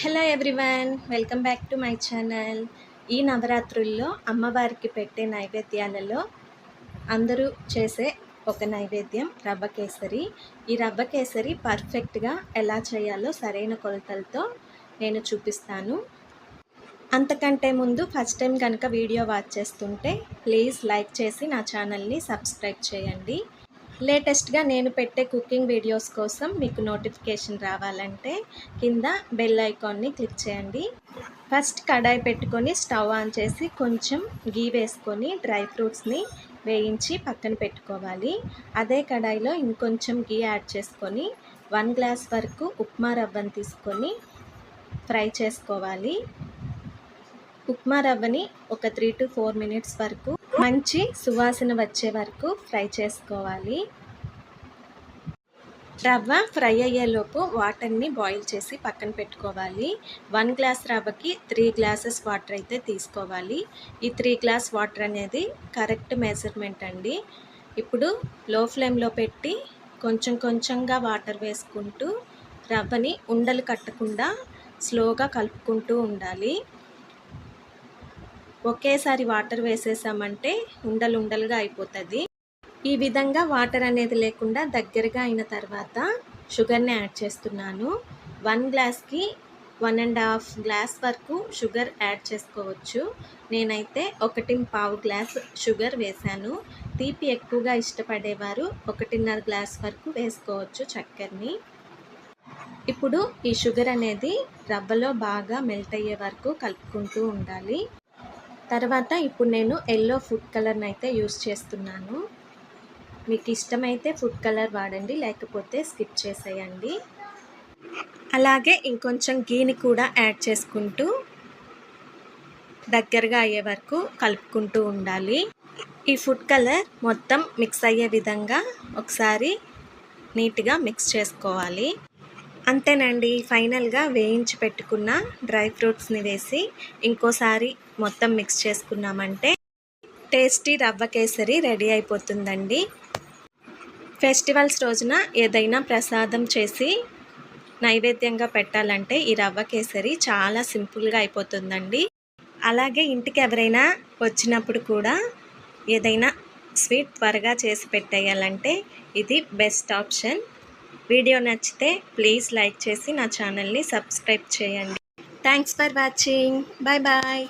Hello everyone welcome back to my channel. ఈ నవరాత్రుల్లో అమ్మవారికి పెట్టే నైవేద్యాలలో అందరూ చేసే ఒక నైవేద్యం రవ్వ కేసరి. ఈ రవ్వ కేసరి పర్ఫెక్ట్గా ఎలా చేయాలో సరైన కొలతలతో నేను చూపిస్తాను. అంతకంటే ముందు ఫస్ట్ టైం కనుక వీడియో వాచ్ చేస్తుంటే ప్లీజ్ లైక్ చేసి నా ఛానల్ని సబ్స్క్రైబ్ చేయండి. లేటెస్ట్గా నేను పెట్టే కుకింగ్ వీడియోస్ కోసం మీకు నోటిఫికేషన్ రావాలంటే కింద బెల్ ఐకాన్ని క్లిక్ చేయండి. ఫస్ట్ కడాయి పెట్టుకొని స్టవ్ ఆన్ చేసి కొంచెం గీ వేసుకొని డ్రై ఫ్రూట్స్ని వేయించి పక్కన పెట్టుకోవాలి. అదే కడాయిలో ఇంకొంచెం గీ యాడ్ చేసుకొని వన్ గ్లాస్ వరకు ఉప్మా రవ్వని తీసుకొని ఫ్రై చేసుకోవాలి. ఉప్మా రవ్వని ఒక త్రీ టు ఫోర్ మినిట్స్ వరకు మంచి సువాసన వచ్చే వరకు ఫ్రై చేసుకోవాలి. రవ్వ ఫ్రై అయ్యేలోపు వాటర్ని బాయిల్ చేసి పక్కన పెట్టుకోవాలి. వన్ గ్లాస్ రవ్వకి త్రీ గ్లాసెస్ వాటర్ అయితే తీసుకోవాలి. ఈ త్రీ గ్లాస్ వాటర్ అనేది కరెక్ట్ మెజర్మెంట్ అండి. ఇప్పుడు లో ఫ్లేమ్లో పెట్టి కొంచెం కొంచెంగా వాటర్ వేసుకుంటూ రవ్వని ఉండలు కట్టకుండా స్లోగా కలుపుకుంటూ ఉండాలి. ఒకేసారి వాటర్ వేసేసామంటే ఉండలు ఉండలుగా అయిపోతుంది. ఈ విధంగా వాటర్ అనేది లేకుండా దగ్గరగా అయిన తర్వాత షుగర్ని యాడ్ చేస్తున్నాను. వన్ గ్లాస్కి వన్ అండ్ హాఫ్ గ్లాస్ వరకు షుగర్ యాడ్ చేసుకోవచ్చు. నేనైతే ఒకటి పావు గ్లాస్ షుగర్ వేశాను. తీపి ఎక్కువగా ఇష్టపడేవారు ఒకటిన్నర గ్లాస్ వరకు వేసుకోవచ్చు చక్కెరని. ఇప్పుడు ఈ షుగర్ అనేది రవ్వలో బాగా మెల్ట్ అయ్యే వరకు కలుపుకుంటూ ఉండాలి. తర్వాత ఇప్పుడు నేను ఎల్లో ఫుడ్ కలర్ని అయితే యూస్ చేస్తున్నాను. మీకు ఇష్టమైతే ఫుడ్ కలర్ వాడండి లేకపోతే స్కిప్ చేసేయండి. అలాగే ఇంకొంచెం గీని కూడా యాడ్ చేసుకుంటూ దగ్గరగా అయ్యే వరకు కలుపుకుంటూ ఉండాలి. ఈ ఫుడ్ కలర్ మొత్తం మిక్స్ అయ్యే విధంగా ఒకసారి నీట్గా మిక్స్ చేసుకోవాలి. అంతేనండి. ఫైనల్గా వేయించి పెట్టుకున్న డ్రై ఫ్రూట్స్ని వేసి ఇంకోసారి మొత్తం మిక్స్ చేసుకున్నామంటే టేస్టీ రవ్వ కేసరి రెడీ అయిపోతుందండి. ఫెస్టివల్స్ రోజున ఏదైనా ప్రసాదం చేసి నైవేద్యంగా పెట్టాలంటే ఈ రవ్వ కేసరి చాలా సింపుల్గా అయిపోతుందండి. అలాగే ఇంటికి ఎవరైనా వచ్చినప్పుడు కూడా ఏదైనా స్వీట్ త్వరగా చేసి పెట్టేయాలంటే ఇది బెస్ట్ ఆప్షన్. వీడియో నచ్చితే ప్లీజ్ లైక్ చేసి నా ఛానల్ని సబ్స్క్రైబ్ చేయండి. Thanks for watching bye bye